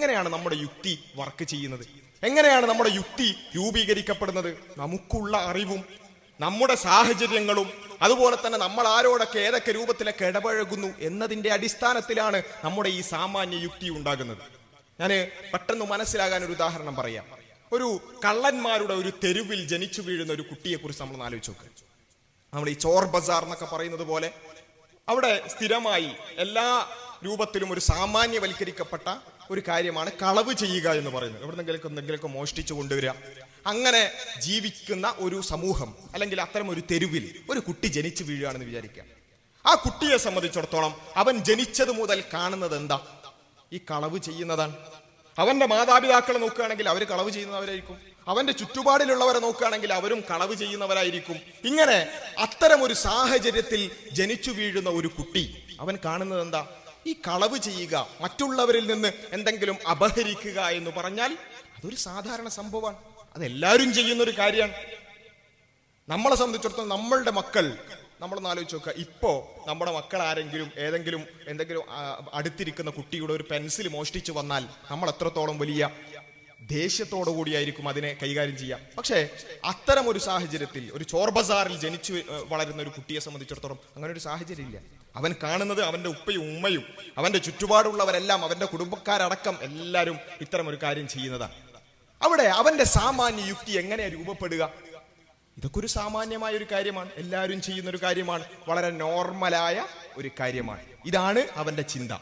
എങ്ങനെയാണ് നമ്മുടെ യുക്തി വർക്ക് ചെയ്യുന്നത്? എങ്ങനെയാണ് നമ്മുടെ യുക്തി രൂപീകരിക്കപ്പെടുന്നത്? നമുക്കുള്ള അറിവും നമ്മുടെ സാഹചര്യങ്ങളും അതുപോലെ തന്നെ നമ്മൾ ആരോടൊക്കെ ഏതൊക്കെ രൂപത്തിലൊക്കെ ഇടപഴകുന്നു എന്നതിന്റെ അടിസ്ഥാനത്തിലാണ് നമ്മുടെ ഈ സാമാന്യ യുക്തി ഉണ്ടാകുന്നത്. ഞാൻ പെട്ടെന്ന് മനസ്സിലാകാൻ ഒരു ഉദാഹരണം പറയാം. ഒരു കള്ളന്മാരുടെ ഒരു തെരുവിൽ ജനിച്ചു വീഴുന്ന ഒരു കുട്ടിയെ കുറിച്ച് നമ്മൾ ആലോചിച്ച് നമ്മൾ ഈ ചോർ ബസാർ എന്നൊക്കെ പറയുന്നത് പോലെ അവിടെ സ്ഥിരമായി എല്ലാ രൂപത്തിലും ഒരു സാമാന്യവൽക്കരിക്കപ്പെട്ട ഒരു കാര്യമാണ് കളവ് ചെയ്യുക എന്ന് പറയുന്നത്. എവിടെന്നെങ്കിലൊക്കെ എന്തെങ്കിലുമൊക്കെ മോഷ്ടിച്ചു കൊണ്ടുവരിക. അങ്ങനെ ജീവിക്കുന്ന ഒരു സമൂഹം അല്ലെങ്കിൽ അത്തരം ഒരു തെരുവിൽ ഒരു കുട്ടി ജനിച്ചു വീഴുകയാണെന്ന് വിചാരിക്കുക. ആ കുട്ടിയെ സംബന്ധിച്ചിടത്തോളം അവൻ ജനിച്ചത് മുതൽ കാണുന്നത് എന്താ? ഈ കളവ് ചെയ്യുന്നതാണ്. അവന്റെ മാതാപിതാക്കളെ നോക്കുകയാണെങ്കിൽ അവർ കളവ് ചെയ്യുന്നവരായിരിക്കും. അവന്റെ ചുറ്റുപാടിലുള്ളവരെ നോക്കുകയാണെങ്കിൽ അവരും കളവ് ചെയ്യുന്നവരായിരിക്കും. ഇങ്ങനെ അത്തരം ഒരു സാഹചര്യത്തിൽ ജനിച്ചു വീഴുന്ന ഒരു കുട്ടി അവൻ കാണുന്നത് എന്താ? ഈ കളവ് ചെയ്യുക മറ്റുള്ളവരിൽ നിന്ന് എന്തെങ്കിലും അപഹരിക്കുക എന്ന് പറഞ്ഞാൽ അതൊരു സാധാരണ സംഭവമാണ്. അതെല്ലാവരും ചെയ്യുന്ന ഒരു കാര്യമാണ്. നമ്മളെ സംബന്ധിച്ചിടത്തോളം നമ്മളുടെ മക്കൾ നമ്മളൊന്ന് ആലോചിച്ച് നോക്കുക. ഇപ്പോ നമ്മുടെ മക്കൾ ആരെങ്കിലും ഏതെങ്കിലും എന്തെങ്കിലും അടുത്തിരിക്കുന്ന കുട്ടിയുടെ ഒരു പെൻസിൽ മോഷ്ടിച്ചു വന്നാൽ നമ്മൾ എത്രത്തോളം വലിയ ദേഷ്യത്തോടു കൂടിയായിരിക്കും അതിനെ കൈകാര്യം ചെയ്യാം. പക്ഷേ അത്തരം ഒരു സാഹചര്യത്തിൽ ഒരു ചോർബസാറിൽ ജനിച്ചു വളരുന്ന ഒരു കുട്ടിയെ സംബന്ധിച്ചിടത്തോളം അങ്ങനെ ഒരു സാഹചര്യം ഇല്ല അവൻ കാണുന്നത് അവന്റെ ഉപ്പയും ഉമ്മയും അവന്റെ ചുറ്റുപാടുള്ളവരെല്ലാം അവന്റെ കുടുംബക്കാരടക്കം എല്ലാവരും ഇത്തരം ഒരു കാര്യം ചെയ്യുന്നതാണ് അവിടെ അവന്റെ സാമാന്യ യുക്തി എങ്ങനെ രൂപപ്പെടുക? ഇതൊക്കെ ഒരു സാമാന്യമായ ഒരു കാര്യമാണ്. എല്ലാവരും ചെയ്യുന്ന ഒരു കാര്യമാണ്. വളരെ നോർമലായ ഒരു കാര്യമാണ്. ഇതാണ് അവന്റെ ചിന്ത.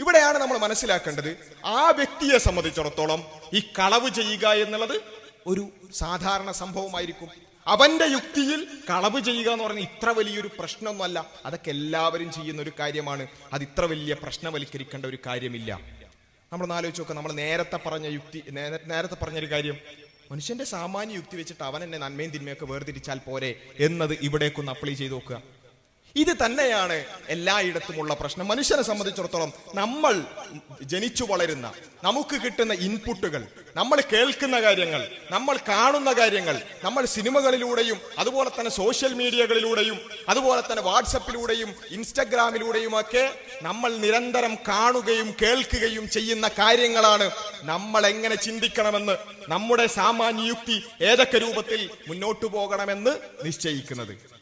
ഇവിടെയാണ് നമ്മൾ മനസ്സിലാക്കേണ്ടത് ആ വ്യക്തിയെ സംബന്ധിച്ചിടത്തോളം ഈ കളവ് ചെയ്യുക എന്നുള്ളത് ഒരു സാധാരണ സംഭവമായിരിക്കും. അവന്റെ യുക്തിയിൽ കളവ് ചെയ്യുക എന്ന് പറഞ്ഞാൽ ഇത്ര വലിയൊരു പ്രശ്നമൊന്നുമല്ല. അതൊക്കെ എല്ലാവരും ചെയ്യുന്ന ഒരു കാര്യമാണ്. അത് ഇത്ര വലിയ പ്രശ്നവൽക്കരിക്കേണ്ട ഒരു കാര്യമില്ല. നമ്മൾ ആലോചിച്ച് നോക്കാം നമ്മൾ നേരത്തെ പറഞ്ഞ യുക്തി നേരത്തെ പറഞ്ഞൊരു കാര്യം. മനുഷ്യന്റെ സാമാന്യ യുക്തി വെച്ചിട്ട് അവൻ എന്നെ നന്മയും തിന്മയൊക്കെ വേർതിരിച്ചാൽ പോരെ എന്നത് ഇവിടേക്കൊന്ന് അപ്ലൈ ചെയ്ത് നോക്കുക. ഇത് തന്നെയാണ് എല്ലായിടത്തുമുള്ള പ്രശ്നം. മനുഷ്യനെ സംബന്ധിച്ചിടത്തോളം നമ്മൾ ജനിച്ചു വളരുന്ന നമുക്ക് കിട്ടുന്ന ഇൻപുട്ടുകൾ നമ്മൾ കേൾക്കുന്ന കാര്യങ്ങൾ നമ്മൾ കാണുന്ന കാര്യങ്ങൾ നമ്മൾ സിനിമകളിലൂടെയും അതുപോലെ തന്നെ സോഷ്യൽ മീഡിയകളിലൂടെയും അതുപോലെ തന്നെ വാട്സപ്പിലൂടെയും ഇൻസ്റ്റഗ്രാമിലൂടെയും ഒക്കെ നമ്മൾ നിരന്തരം കാണുകയും കേൾക്കുകയും ചെയ്യുന്ന കാര്യങ്ങളാണ് നമ്മൾ എങ്ങനെ ചിന്തിക്കണമെന്ന് നമ്മുടെ സാമാന്യ യുക്തി ഏതൊക്കെ രൂപത്തിൽ മുന്നോട്ടു പോകണമെന്ന് നിശ്ചയിക്കുന്നത്.